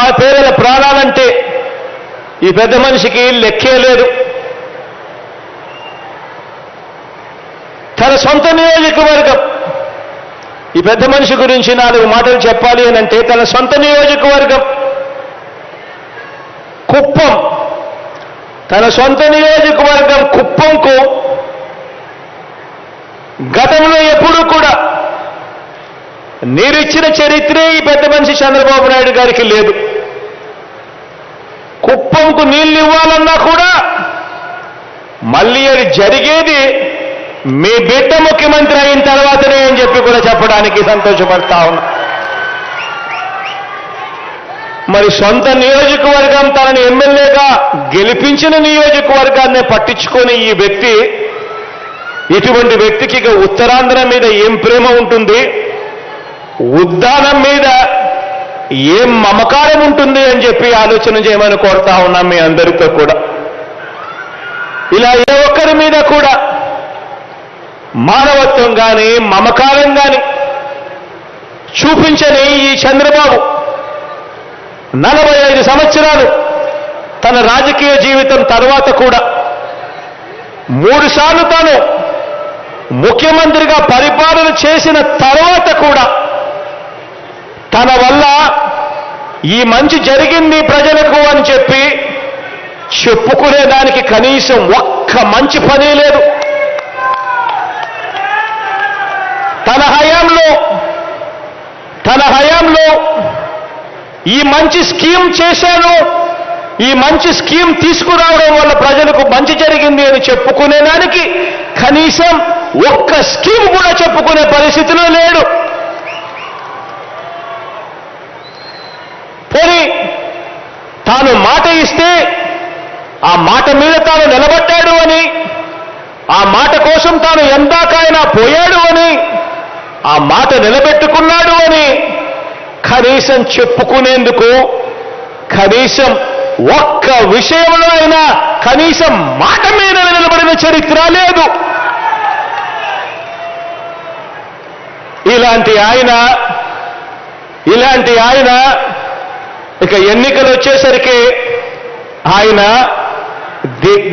పేదల ప్రాణాలంటే ఈ పెద్ద మనిషికి లెక్కే లేదు. తన సొంత నియోజకవర్గం. ఈ పెద్ద మనిషి గురించి నాలుగు మాటలు చెప్పాలి అని అంటే తన సొంత నియోజకవర్గం. కుప్పం. తన సొంత నియోజకవర్గం కుప్పంకు గతంలో ఎప్పుడూ కూడా నీరిచ్చిన చరిత్రే ఈ పెద్ద మనిషి చంద్రబాబు నాయుడు గారికి లేదు. పంపుకు నీళ్ళు ఇవ్వాలన్నా కూడా మళ్ళీ అది జరిగేది మీ బిడ్డ ముఖ్యమంత్రి అయిన తర్వాతనే అని చెప్పి కూడా చెప్పడానికి సంతోషపడతా ఉన్నా. మరి సొంత నియోజకవర్గం తనని ఎమ్మెల్యేగా గెలిపించిన నియోజకవర్గాన్ని పట్టించుకొని ఈ వ్యక్తి ఇటువంటి వ్యక్తికి ఇక ఉత్తరాంధ్ర మీద ఏం ప్రేమ ఉంటుంది? ఉద్దానం మీద ఏం మమకారం ఉంటుంది అని చెప్పి ఆలోచన చేయమని కోరుతా ఉన్నాం మీ అందరితో కూడా. ఇలా ఏ ఒక్కరి మీద కూడా మానవత్వం కానీ మమకారం కానీ చూపించని ఈ చంద్రబాబు నలభై ఐదు సంవత్సరాలు తన రాజకీయ జీవితం తర్వాత కూడా మూడు సార్లు తాను ముఖ్యమంత్రిగా పరిపాలన చేసిన తర్వాత కూడా తన వల్ల ఈ మంచి జరిగింది ప్రజలకు అని చెప్పి చెప్పుకునేదానికి కనీసం ఒక్క మంచి పని లేదు. తన హయాంలో తన హయాంలో ఈ మంచి స్కీమ్ చేశాను ఈ మంచి స్కీమ్ తీసుకురావడం వల్ల ప్రజలకు మంచి జరిగింది అని చెప్పుకునేదానికి కనీసం ఒక్క స్కీమ్ కూడా చెప్పుకునే పరిస్థితిలో లేడు పోనీ తాను మాట ఇస్తే ఆ మాట మీద తాను నిలబడ్డాడు అని ఆ మాట కోసం తాను ఎందాకైనా పోయాడు అని ఆ మాట నిలబెట్టుకున్నాడు అని కనీసం చెప్పుకునేందుకు కనీసం ఒక్క విషయంలో అయినా కనీసం మాట మీద నిలబడిన చరిత్ర లేదు. ఇలాంటి ఆయన ఇలాంటి ఆయన ఇక ఎన్నికలు వచ్చేసరికి ఆయన ది-